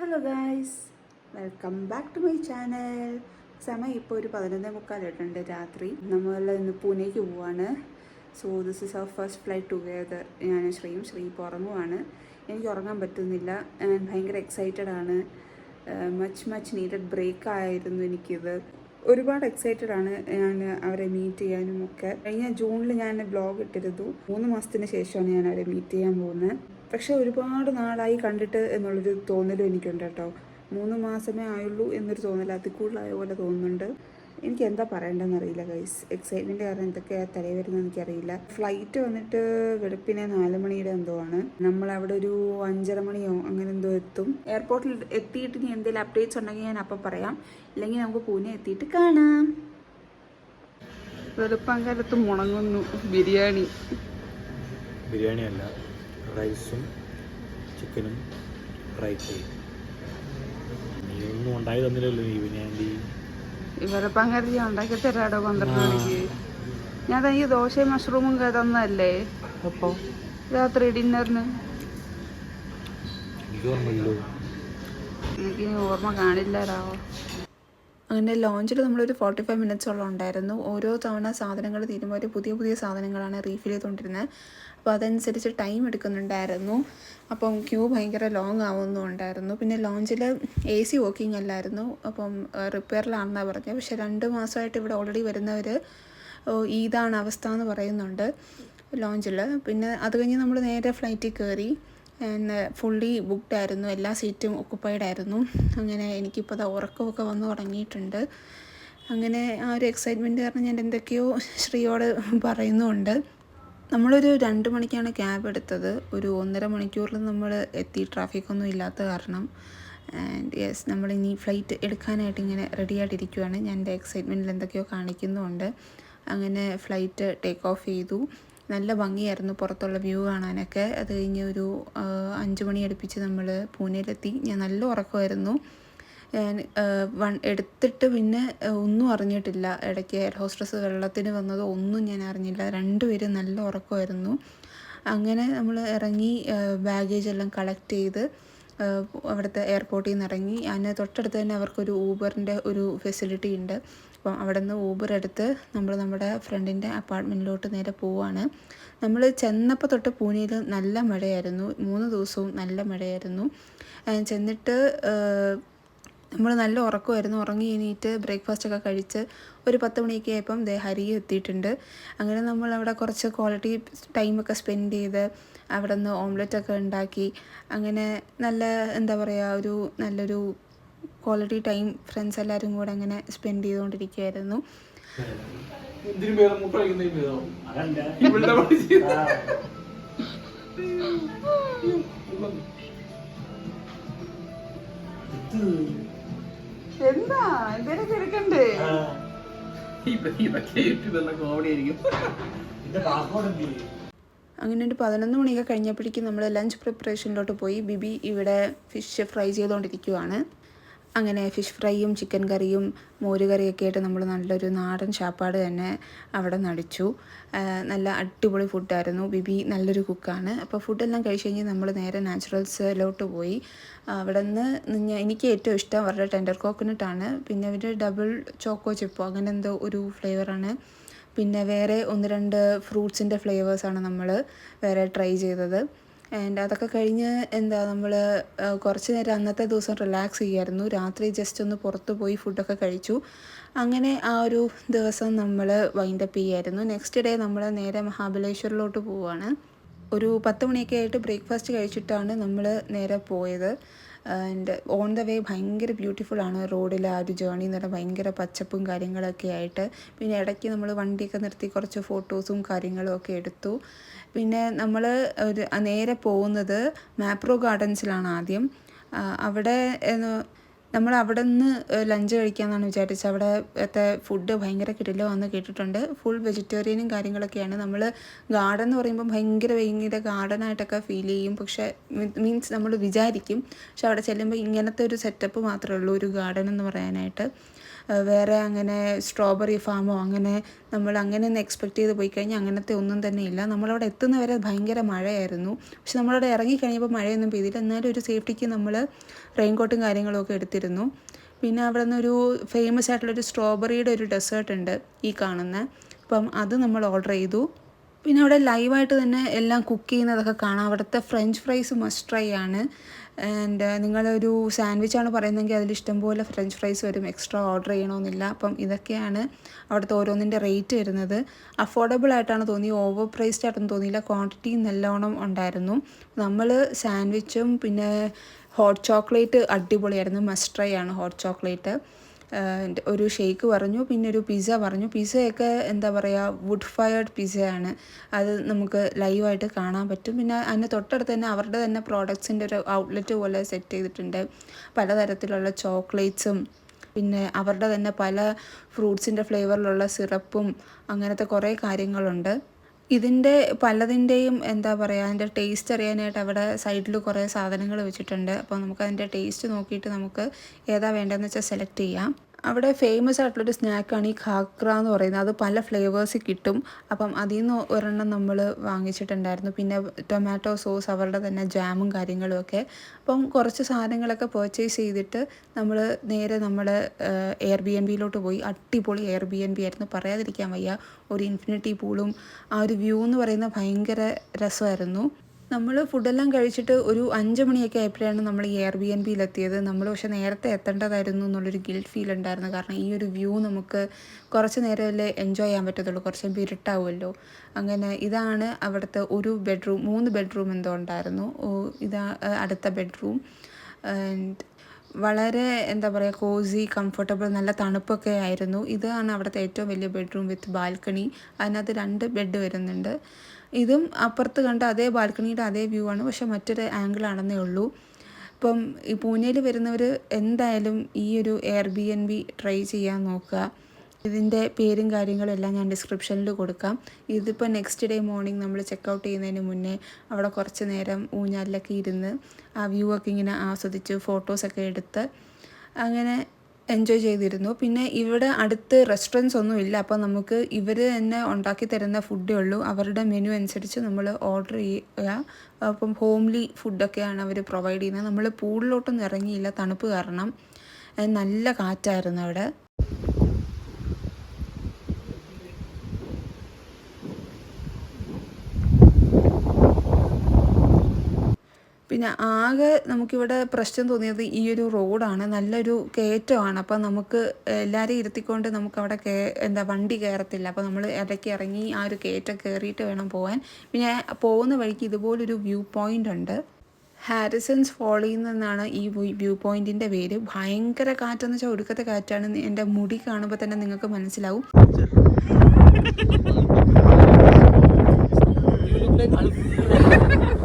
Hello guys welcome back to my channel സമയം ഇപ്പോൾ ഒരു പതിനൊന്നേ മുക്കാലിട്ടുണ്ട് രാത്രി. നമ്മൾ ഇന്ന് പൂനെക്ക് പോവാണ്. So this is our first flight together ഞാൻ ശ്രീയും ശ്രീ ഉറങ്ങുവാണ്. എനിക്ക് ഉറങ്ങാൻ പറ്റുന്നില്ല. ഞാൻ ഭയങ്കര എക്സൈറ്റഡ് ആണ്. മച്ച് മച്ച് നീഡഡ് ബ്രേക്ക് ആയിരുന്നു എനിക്കിത്. ഒരുപാട് എക്സൈറ്റഡ് ആണ് ഞാൻ അവരെ മീറ്റ് ചെയ്യാനും ഒക്കെ. കഴിഞ്ഞ ജൂണിൽ ഞാൻ ബ്ലോഗ് ഇട്ടിരുന്നു. മൂന്ന് മാസത്തിന് ശേഷമാണ് ഞാൻ അവരെ മീറ്റ് ചെയ്യാൻ പോകുന്നത്. പക്ഷെ ഒരുപാട് നാളായി കണ്ടിട്ട് എന്നുള്ളൊരു തോന്നലും എനിക്കുണ്ട് കേട്ടോ. മൂന്ന് മാസമേ ആയുള്ളൂ എന്നൊരു തോന്നൽ അതിൽ കൂടുതലായ പോലെ തോന്നുന്നുണ്ട്. എനിക്ക് എന്താ പറയേണ്ടതെന്ന് അറിയില്ല ഗൈസ് എക്സൈറ്റ്മെന്റ് കാരണം എന്തൊക്കെയാ തലയിൽ വരുന്നത് എനിക്കറിയില്ല. ഫ്ലൈറ്റ് വന്നിട്ട് വെളുപ്പിനെ നാല് മണിയുടെ എന്തോ ആണ്. നമ്മൾ അവിടെ ഒരു അഞ്ചര മണിയോ അങ്ങനെ എന്തോ എത്തും. എയർപോർട്ടിൽ എത്തിയിട്ട് ഇനി എന്തെങ്കിലും അപ്ഡേറ്റ്സ് ഉണ്ടെങ്കിൽ ഞാൻ അപ്പം പറയാം. ഇല്ലെങ്കിൽ നമുക്ക് പൂനെ എത്തിയിട്ട് കാണാം. വെളുപ്പാങ്കാലത്ത് മുണങ്ങുന്നു ബിരിയാണി. ബിരിയാണി അല്ല റൈസും ചിക്കനും ഫ്രൈ ചെയ്യും. നീ ഒന്നും ഉണ്ടായി തന്നില്ലല്ലോ നീ പിന്നെ വെളുപ്പാങ്കാലത്ത് ഞാൻ ഉണ്ടാക്കി തരാടോ പന്ത്രണ്ട് മണിക്ക്. ഞാൻ തനിക്ക് ദോശയും മഷ്റൂമും തന്നല്ലേ? അപ്പോൾ രാത്രി ഡിന്നറിന്. എനിക്ക് ഓർമ്മ കാണില്ലടാവോ അങ്ങനെ ലോഞ്ചിൽ നമ്മളൊരു ഫോർട്ടി ഫൈവ് മിനിറ്റ്സോളം ഉണ്ടായിരുന്നു. ഓരോ തവണ സാധനങ്ങൾ തീരുമ്പോൾ ഒരു പുതിയ പുതിയ സാധനങ്ങളാണ് റീഫിൽ ചെയ്തുകൊണ്ടിരുന്നത് അപ്പോൾ അതനുസരിച്ച് ടൈം എടുക്കുന്നുണ്ടായിരുന്നു. അപ്പം ക്യൂ ഭയങ്കര ലോങ് ആവുന്നുണ്ടായിരുന്നു പിന്നെ ലോഞ്ചിൽ എ സി വർക്കിംഗ് അല്ലായിരുന്നു. അപ്പം റിപ്പയറിലാണെന്നാണ് പറഞ്ഞത് പക്ഷേ രണ്ട് മാസമായിട്ട് ഇവിടെ ഓൾറെഡി വരുന്നവർ ഇതാണ് അവസ്ഥ എന്ന് പറയുന്നുണ്ട് ലോഞ്ചിൽ പിന്നെ അത് കഴിഞ്ഞ് നമ്മൾ നേരെ ഫ്ലൈറ്റിൽ കയറി ഫുള്ളി ബുക്ക്ഡ് ആയിരുന്നു. എല്ലാ സീറ്റും ഒക്കുപ്പൈഡ് ആയിരുന്നു. അങ്ങനെ എനിക്കിപ്പോൾ അത് ഉറക്കമൊക്കെ വന്നു തുടങ്ങിയിട്ടുണ്ട്. അങ്ങനെ ആ ഒരു എക്സൈറ്റ്മെന്റ് കാരണം ഞാൻ എന്തൊക്കെയോ ശ്രീയോട് പറയുന്നുമുണ്ട് നമ്മളൊരു രണ്ട് മണിക്കാണ് ക്യാബ് എടുത്തത്. ഒരു ഒന്നര മണിക്കൂറിൽ നമ്മൾ എത്തി. ട്രാഫിക്കൊന്നും ഇല്ലാത്ത കാരണം. ആൻഡ് യെസ് നമ്മളിനി ഫ്ലൈറ്റ് എടുക്കാനായിട്ട് ഇങ്ങനെ റെഡി ആയിട്ടിരിക്കുവാണ്. ഞാൻ എന്റെ എക്സൈറ്റ്മെന്റിൽ എന്തൊക്കെയോ കാണിക്കുന്നുമുണ്ട് അങ്ങനെ ഫ്ലൈറ്റ് ടേക്ക് ഓഫ് ചെയ്തു. നല്ല ഭംഗിയായിരുന്നു പുറത്തുള്ള വ്യൂ കാണാനൊക്കെ. അത് കഴിഞ്ഞ് ഒരു അഞ്ച് മണി അടുപ്പിച്ച് നമ്മൾ പൂനെയിലെത്തി. ഞാൻ നല്ല ഉറക്കമായിരുന്നു. വൺ എടുത്തിട്ട് പിന്നെ ഒന്നും അറിഞ്ഞിട്ടില്ല. ഇടയ്ക്ക് എയർ ഹോസ്റ്റസ് വെള്ളത്തിന് വന്നതോ ഒന്നും ഞാൻ അറിഞ്ഞില്ല. രണ്ടുപേരും നല്ല ഉറക്കമായിരുന്നു. അങ്ങനെ നമ്മൾ ഇറങ്ങി ബാഗേജ് എല്ലാം കളക്ട് ചെയ്ത് അവിടുത്തെ എയർപോർട്ടിൽ നിന്ന് ഇറങ്ങി അതിന് തൊട്ടടുത്ത് തന്നെ അവർക്കൊരു ഊബറിന്റെ ഒരു ഫെസിലിറ്റി ഉണ്ട്. അപ്പം അവിടെ നിന്ന് ഊബർ എടുത്ത് നമ്മൾ നമ്മുടെ ഫ്രണ്ടിന്റെ അപ്പാർട്ട്മെന്റിലോട്ട് നേരെ പോവാണ്. നമ്മൾ ചെന്നപ്പോൾ തൊട്ട് പൂനെയിൽ നല്ല മഴയായിരുന്നു. മൂന്ന് ദിവസവും നല്ല മഴയായിരുന്നു. ചെന്നിട്ട് നമ്മൾ നല്ല ഉറക്കമായിരുന്നു. ഉറങ്ങി ബ്രേക്ക്ഫാസ്റ്റ് ഒക്കെ കഴിച്ച് ഒരു പത്ത് മണിയൊക്കെ ആയപ്പം ദേ ഹരിയും എത്തിയിട്ടുണ്ട്. അങ്ങനെ നമ്മൾ അവിടെ കുറച്ച് ക്വാളിറ്റി ടൈമൊക്കെ സ്പെൻഡ് ചെയ്ത് അവിടെ നിന്ന് ഓംലെറ്റ് ഒക്കെ ഉണ്ടാക്കി. അങ്ങനെ നല്ല എന്താ പറയുക ഒരു നല്ലൊരു ക്വാളിറ്റി ടൈം ഫ്രണ്ട്സ് എല്ലാവരും കൂടെ അങ്ങനെ സ്പെൻഡ് ചെയ്തുകൊണ്ടിരിക്കുകയായിരുന്നു എന്ത്? അങ്ങനെ ഒരു പതിനൊന്ന് മണിയൊക്കെ കഴിഞ്ഞപ്പോഴേക്കും നമ്മൾ ലഞ്ച് പ്രിപ്പറേഷനിലോട്ട് പോയി. ബിബി ഇവിടെ ഫിഷ് ഫ്രൈ ചെയ്തുകൊണ്ടിരിക്കുവാണ്. അങ്ങനെ ഫിഷ് ഫ്രൈയും ചിക്കൻ കറിയും മോര് കറിയൊക്കെ ആയിട്ട് നമ്മൾ നല്ലൊരു നാടൻ ചാപ്പാട് തന്നെ അവിടെ നടിച്ചു. നല്ല അടിപൊളി ഫുഡായിരുന്നു. ബിബി നല്ലൊരു കുക്കാണ്. അപ്പോൾ ഫുഡെല്ലാം കഴിച്ച് കഴിഞ്ഞ് നമ്മൾ നേരെ നാച്ചുറൽസിലോട്ട് പോയി. അവിടെ നിന്ന് എനിക്ക് ഏറ്റവും ഇഷ്ടം അവരുടെ ടെൻഡർ കോക്കനട്ടാണ് പിന്നെ അവർ ഡബിൾ ചോക്കോ ചിപ്പോ അങ്ങനെ എന്തോ ഒരു ഫ്ലേവറാണ് പിന്നെ വേറെ ഒന്ന് രണ്ട് ഫ്രൂട്ട്സിന്റെ ഫ്ലേവേഴ്സാണ് നമ്മൾ വേറെ ട്രൈ ചെയ്തത്. ആൻഡ് അതൊക്കെ കഴിഞ്ഞ് എന്താ നമ്മൾ കുറച്ച് നേരം അന്നത്തെ ദിവസം റിലാക്സ് ചെയ്യായിരുന്നു. രാത്രി ജസ്റ്റ് ഒന്ന് പുറത്ത് പോയി ഫുഡൊക്കെ കഴിച്ചു. അങ്ങനെ ആ ഒരു ദിവസം നമ്മൾ വൈൻഡപ്പ് ചെയ്യായിരുന്നു. നെക്സ്റ്റ് ഡേ നമ്മൾ നേരെ മഹാബലേശ്വറിലോട്ട് പോവുകയാണ് ഒരു പത്ത് മണിയൊക്കെ ആയിട്ട് ബ്രേക്ക്ഫാസ്റ്റ് കഴിച്ചിട്ടാണ് നമ്മൾ നേരെ പോയത്. ആൻഡ് ഓൺ ദ വേ ഭയങ്കര ബ്യൂട്ടിഫുൾ ആണ് റോഡിൽ ആ ഒരു ജേണി എന്ന് പറഞ്ഞാൽ ഭയങ്കര പച്ചപ്പും കാര്യങ്ങളൊക്കെ ആയിട്ട്. പിന്നെ ഇടയ്ക്ക് നമ്മൾ വണ്ടിയൊക്കെ നിർത്തി കുറച്ച് ഫോട്ടോസും കാര്യങ്ങളും ഒക്കെ എടുത്തു. പിന്നെ നമ്മൾ ഒരു നേരെ പോകുന്നത് മാപ്രോ ഗാർഡൻസിലാണ് ആദ്യം. അവിടെ നമ്മൾ അവിടെ നിന്ന് ലഞ്ച് കഴിക്കാമെന്നാണ് വിചാരിച്ചത്. അവിടത്തെ ഫുഡ് ഭയങ്കര കിടിലമാണെന്ന് കേട്ടിട്ടുണ്ട്. ഫുൾ വെജിറ്റേറിയനും കാര്യങ്ങളൊക്കെയാണ്. നമ്മൾ ഗാർഡൻ എന്ന് പറയുമ്പോൾ ഭയങ്കര ഭയങ്കര ഗാർഡനായിട്ടൊക്കെ ഫീൽ ചെയ്യും. പക്ഷേ മീൻസ് നമ്മൾ വിചാരിക്കും. പക്ഷെ അവിടെ ചെല്ലുമ്പോൾ ഇങ്ങനത്തെ ഒരു സെറ്റപ്പ് മാത്രമേ ഉള്ളൂ ഒരു ഗാർഡൻ എന്ന് പറയാനായിട്ട്. വേറെ അങ്ങനെ സ്ട്രോബെറി ഫാമോ അങ്ങനെ നമ്മൾ അങ്ങനെ ഒന്ന് എക്സ്പെക്ട് ചെയ്ത് പോയി കഴിഞ്ഞാൽ അങ്ങനത്തെ ഒന്നും തന്നെ ഇല്ല. നമ്മളവിടെ എത്തുന്നവരെ ഭയങ്കര മഴയായിരുന്നു. പക്ഷെ നമ്മളവിടെ ഇറങ്ങിക്കഴിഞ്ഞപ്പോൾ മഴയൊന്നും പെയ്തില്ല. എന്നാലും ഒരു സേഫ്റ്റിക്ക് നമ്മൾ റെയിൻകോട്ടും കാര്യങ്ങളൊക്കെ എടുത്തിരുന്നു. പിന്നെ അവിടെ നിന്നൊരു ഫേമസ് ആയിട്ടുള്ളൊരു സ്ട്രോബെറിയുടെ ഒരു ഡെസേർട്ട് ഉണ്ട് ഈ കാണുന്ന. അപ്പം അത് നമ്മൾ ഓർഡർ ചെയ്തു. പിന്നെ അവിടെ ലൈവായിട്ട് തന്നെ എല്ലാം കുക്ക് ചെയ്യുന്നതൊക്കെ കാണാം. അവിടുത്തെ ഫ്രഞ്ച് ഫ്രൈസ് മസ്റ്റ് ട്രൈ ആണ്. ആൻഡ് നിങ്ങളൊരു സാൻഡ്വിച്ചാണ് പറയുന്നതെങ്കിൽ അതിൽ ഇഷ്ടംപോലെ ഫ്രഞ്ച് ഫ്രൈസ് വരും. എക്സ്ട്രാ ഓർഡർ ചെയ്യണമെന്നില്ല അപ്പം ഇതൊക്കെയാണ് അവിടുത്തെ ഓരോന്നിന്റെ റേറ്റ് വരുന്നത്. അഫോർഡബിൾ ആയിട്ടാണ് തോന്നി ഓവർ പ്രൈസ്ഡ് ആയിട്ടൊന്നും തോന്നിയില്ല. ക്വാണ്ടിറ്റി നല്ലോണം ഉണ്ടായിരുന്നു. നമ്മൾ സാൻഡ്വിച്ചും പിന്നെ ഹോട്ട് ചോക്ലേറ്റ് അടിപൊളിയായിരുന്നു. മസ്റ്റ് ആണ് ഹോട്ട് ചോക്ലേറ്റ്. ഒരു ഷേക്ക് പറഞ്ഞു പിന്നെ ഒരു പിസ്സ പറഞ്ഞു. പിസ്സയൊക്കെ എന്താ പറയുക വുഡ് ഫയർഡ് പിസ്സയാണ്. അത് നമുക്ക് ലൈവായിട്ട് കാണാൻ പറ്റും. പിന്നെ അതിന് തൊട്ടടുത്ത് തന്നെ അവരുടെ തന്നെ പ്രോഡക്ട്സിന്റെ ഒരു ഔട്ട്ലെറ്റ് പോലെ സെറ്റ് ചെയ്തിട്ടുണ്ട്. പലതരത്തിലുള്ള ചോക്ലേറ്റ്സും പിന്നെ അവരുടെ തന്നെ പല ഫ്രൂട്ട്സിന്റെ ഫ്ലേവറിലുള്ള സിറപ്പും അങ്ങനത്തെ കുറേ കാര്യങ്ങളുണ്ട്. ഇതിന്റെ പലതിന്റെയും എന്താ പറയുക അതിന്റെ ടേസ്റ്റ് അറിയാനായിട്ട് അവിടെ സൈഡിൽ കുറേ സാധനങ്ങൾ വെച്ചിട്ടുണ്ട്. അപ്പോൾ നമുക്ക് അതിന്റെ ടേസ്റ്റ് നോക്കിയിട്ട് നമുക്ക് ഏതാ വേണ്ടതെന്ന് വെച്ചാൽ സെലക്ട് ചെയ്യാം. അവിടെ ഫേമസ് ആയിട്ടുള്ളൊരു സ്നാക്കാണ് ഈ ഖാക്ര എന്ന് പറയുന്നത്. അത് പല ഫ്ലേവേഴ്സ് കിട്ടും. അപ്പം അതിൽ നിന്ന് ഒരെണ്ണം നമ്മൾ വാങ്ങിച്ചിട്ടുണ്ടായിരുന്നു. പിന്നെ ടൊമാറ്റോ സോസ് അവരുടെ തന്നെ ജാമും കാര്യങ്ങളും ഒക്കെ. അപ്പം കുറച്ച് സാധനങ്ങളൊക്കെ പർച്ചേസ് ചെയ്തിട്ട് നമ്മൾ നേരെ നമ്മുടെ എയർ ബി എൻ ബിയിലോട്ട് പോയി. അടിപൊളി എയർ ബി എൻ ബി ആയിരുന്നു. പറയാതിരിക്കാൻ വയ്യ. ഒരു ഇൻഫിനിറ്റി പൂളും ആ ഒരു വ്യൂ എന്ന് പറയുന്നത് ഭയങ്കര രസമായിരുന്നു. നമ്മൾ ഫുഡെല്ലാം കഴിച്ചിട്ട് ഒരു അഞ്ച് മണിയൊക്കെ ആയപ്പോഴാണ് നമ്മൾ ഈ എയർ ബി എൻ ബിയിലെത്തിയത് നമ്മൾ പക്ഷെ നേരത്തെ എത്തേണ്ടതായിരുന്നു എന്നുള്ളൊരു ഗിൽറ്റ് ഫീൽ ഉണ്ടായിരുന്നു. കാരണം ഈ ഒരു വ്യൂ നമുക്ക് കുറച്ച് നേരമല്ലേ എൻജോയ് ചെയ്യാൻ പറ്റത്തുള്ളൂ. കുറച്ച് ഇരുട്ടാവുമല്ലോ. അങ്ങനെ ഇതാണ് അവിടുത്തെ ഒരു ബെഡ്റൂം മൂന്ന് ബെഡ്റൂം എന്തോ ഉണ്ടായിരുന്നു. ഇതാ അടുത്ത ബെഡ്റൂം ആൻഡ് വളരെ എന്താ പറയുക കോസി കംഫർട്ടബിൾ നല്ല തണുപ്പൊക്കെ ആയിരുന്നു. ഇതാണ് അവിടുത്തെ ഏറ്റവും വലിയ ബെഡ്റൂം വിത്ത് ബാൽക്കണി അതിനകത്ത് രണ്ട് ബെഡ് വരുന്നുണ്ട്. ഇതും അപ്പുറത്ത് കണ്ട അതേ ബാൽക്കണിയുടെ അതേ വ്യൂ ആണ്. പക്ഷെ മറ്റൊരു ആംഗിൾ ആണെന്നേ ഉള്ളൂ. ഇപ്പം ഈ പൂനെയിൽ വരുന്നവർ എന്തായാലും ഈ ഒരു Airbnb try ചെയ്യാൻ നോക്കുക. ഇതിന്റെ പേരും കാര്യങ്ങളും എല്ലാം ഞാൻ ഡിസ്ക്രിപ്ഷനിൽ കൊടുക്കാം. ഇതിപ്പോൾ നെക്സ്റ്റ് ഡേ മോർണിംഗ് നമ്മൾ ചെക്കൗട്ട് ചെയ്യുന്നതിന് മുന്നേ അവിടെ കുറച്ച് നേരം ഊഞ്ഞാലിലൊക്കെ ഇരുന്ന് ആ വ്യൂ ഒക്കെ ഇങ്ങനെ ആസ്വദിച്ച് ഫോട്ടോസൊക്കെ എടുത്ത് അങ്ങനെ എൻജോയ് ചെയ്തിരുന്നു. പിന്നെ ഇവിടെ അടുത്ത് റെസ്റ്റോറന്റ്സ് ഒന്നും ഇല്ല. അപ്പോൾ നമുക്ക് ഇവർ തന്നെ ഉണ്ടാക്കി തരുന്ന ഫുഡേ ഉള്ളൂ. അവരുടെ മെനു അനുസരിച്ച് നമ്മൾ ഓർഡർ ചെയ്യുക. അപ്പം ഹോംലി ഫുഡൊക്കെയാണ് അവർ പ്രൊവൈഡ് ചെയ്യുന്നത്. നമ്മൾ പൂളിലോട്ടൊന്നും ഇറങ്ങിയില്ല. തണുപ്പ് കാരണം. നല്ല കാറ്റായിരുന്നു അവിടെ. പിന്നെ ആകെ നമുക്കിവിടെ പ്രശ്നം തോന്നിയത് ഈ ഒരു റോഡാണ്. നല്ലൊരു കയറ്റമാണ്. അപ്പം നമുക്ക് എല്ലാവരെയും ഇരുത്തിക്കൊണ്ട് നമുക്ക് അവിടെ കേ എന്താ വണ്ടി കയറത്തില്ല. അപ്പോൾ നമ്മൾ ഇടയ്ക്ക് ഇറങ്ങി ആ ഒരു കയറ്റം കയറിയിട്ട് വേണം പോകാൻ പിന്നെ പോകുന്ന വഴിക്ക് ഇതുപോലൊരു വ്യൂ പോയിന്റ് ഉണ്ട്. ഹാരിസൺസ് ഫോളിൽ നിന്നാണ് ഈ വ്യൂ പോയിന്റിന്റെ പേര്. ഭയങ്കര കാറ്റെന്ന് വെച്ചാൽ ഒടുക്കത്തെ കാറ്റാണ്. എന്റെ മുടി കാണുമ്പോൾ തന്നെ നിങ്ങൾക്ക് മനസ്സിലാവും.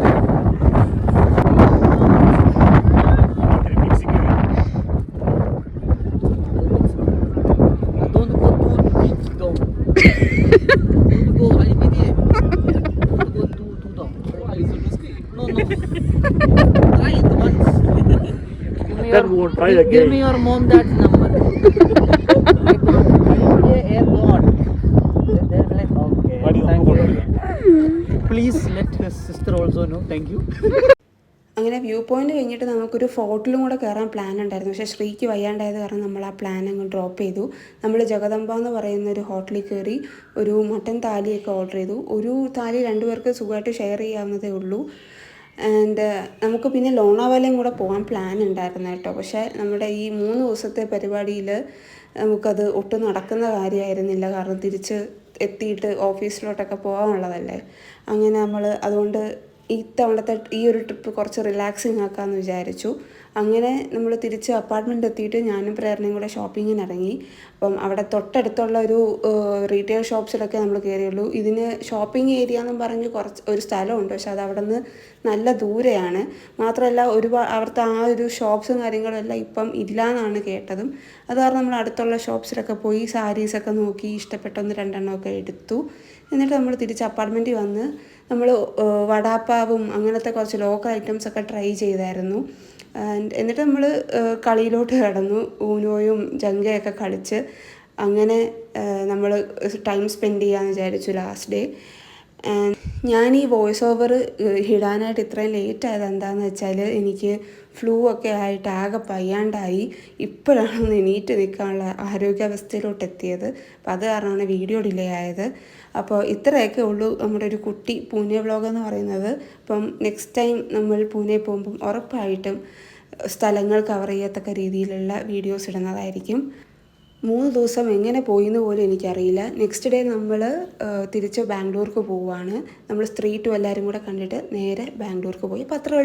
god. They- They'll be like, okay. Thank you. Please let his sister also know. Thank you. അങ്ങനെ വ്യൂ പോയിന്റ് കഴിഞ്ഞിട്ട് നമുക്കൊരു ഫോർട്ടിലും കൂടെ കയറാൻ പ്ലാൻ ഉണ്ടായിരുന്നു പക്ഷേ ശ്രീക്ക് വയ്യാണ്ടായത് കാരണം നമ്മൾ ആ പ്ലാൻ അങ്ങ് ഡ്രോപ്പ് ചെയ്തു നമ്മൾ ജഗദമ്പ എന്ന് പറയുന്ന ഒരു ഹോട്ടലിൽ കയറി ഒരു മട്ടൻ താലിയൊക്കെ ഓർഡർ ചെയ്തു ഒരു താലി രണ്ടുപേർക്ക് സുഖമായിട്ട് ഷെയർ ചെയ്യാവുന്നതേ ഉള്ളൂ ആൻഡ് നമുക്ക് പിന്നെ ലോണാവാലയും കൂടെ പോകാൻ പ്ലാൻ ഉണ്ടായിരുന്നു കേട്ടോ. പക്ഷേ നമ്മുടെ ഈ മൂന്ന് ദിവസത്തെ പരിപാടിയിൽ നമുക്കത് ഒട്ടും നടക്കുന്ന കാര്യമായിരുന്നില്ല. കാരണം തിരിച്ച് എത്തിയിട്ട് ഓഫീസിലോട്ടൊക്കെ പോകാനുള്ളതല്ലേ. അങ്ങനെ നമ്മൾ അതുകൊണ്ട് ഇത്തവണത്തെ ഈ ഒരു ട്രിപ്പ് കുറച്ച് റിലാക്സിങ് ആക്കാമെന്ന് വിചാരിച്ചു. അങ്ങനെ നമ്മൾ തിരിച്ച് അപ്പാർട്ട്മെന്റ് എത്തിയിട്ട് ഞാനും പ്രേരണയും കൂടെ ഷോപ്പിങ്ങിന് ഇറങ്ങി. അപ്പം അവിടെ തൊട്ടടുത്തുള്ള ഒരു റീറ്റെയിൽ ഷോപ്സിലൊക്കെ നമ്മൾ കയറിയുള്ളൂ ഇതിന് ഷോപ്പിംഗ് ഏരിയ എന്ന് പറഞ്ഞ് കുറച്ച് ഒരു സ്ഥലമുണ്ട്. പക്ഷെ അത് അവിടെ നിന്ന് നല്ല ദൂരെയാണ്. മാത്രമല്ല ഒരുപാട് അവിടുത്തെ ആ ഒരു ഷോപ്സും കാര്യങ്ങളും എല്ലാം ഇപ്പം ഇല്ല എന്നാണ് കേട്ടതും. അത് കാരണം നമ്മൾ അടുത്തുള്ള ഷോപ്സിലൊക്കെ പോയി സാരീസൊക്കെ നോക്കി ഇഷ്ടപ്പെട്ടൊന്ന് രണ്ടെണ്ണമൊക്കെ എടുത്തു. എന്നിട്ട് നമ്മൾ തിരിച്ച് അപ്പാർട്ട്മെന്റിൽ വന്ന് നമ്മൾ വടാപ്പാവും അങ്ങനത്തെ കുറച്ച് ലോക്കൽ ഐറ്റംസ് ഒക്കെ ട്രൈ ചെയ്തായിരുന്നു. എന്നിട്ട് നമ്മൾ കളിയിലോട്ട് കടന്നു. ഊനോയും ജങ്കയൊക്കെ കളിച്ച് അങ്ങനെ നമ്മൾ ടൈം സ്പെൻഡ് ചെയ്യാമെന്ന് വിചാരിച്ചു ലാസ്റ്റ് ഡേ ഞാൻ ഈ വോയിസ് ഓവർ ഇടാനായിട്ട് ഇത്രയും ലേറ്റ് ആയത് എന്താണെന്ന് വെച്ചാൽ എനിക്ക് ഫ്ലൂ ഒക്കെ ആയിട്ട് ആകെ പയ്യാണ്ടായി. ഇപ്പോഴാണ് ഒന്ന് എണീറ്റ് നിൽക്കാനുള്ള ആരോഗ്യാവസ്ഥയിലോട്ട് എത്തിയത് അപ്പം അത് കാരണമാണ് വീഡിയോ ഡിലേ ആയത്. അപ്പോൾ ഇത്രയൊക്കെ ഉള്ളൂ നമ്മുടെ ഒരു കുട്ടി പൂനെ വ്ളോഗ് എന്ന് പറയുന്നത്. അപ്പം നെക്സ്റ്റ് ടൈം നമ്മൾ പൂനെ പോകുമ്പം ഉറപ്പായിട്ടും സ്ഥലങ്ങൾ കവർ ചെയ്യത്തക്ക രീതിയിലുള്ള വീഡിയോസ് ഇടുന്നതായിരിക്കും. മൂന്ന് ദിവസം എങ്ങനെ പോയി എന്ന് പോലും എനിക്കറിയില്ല. നെക്സ്റ്റ് ഡേ നമ്മൾ തിരിച്ച് ബാംഗ്ലൂർക്ക് പോവുകയാണ്. നമ്മൾ സ്ത്രീ ടു എല്ലാവരും കൂടെ കണ്ടിട്ട് നേരെ ബാംഗ്ലൂർക്ക് പോയി. അപ്പോൾ അത്ര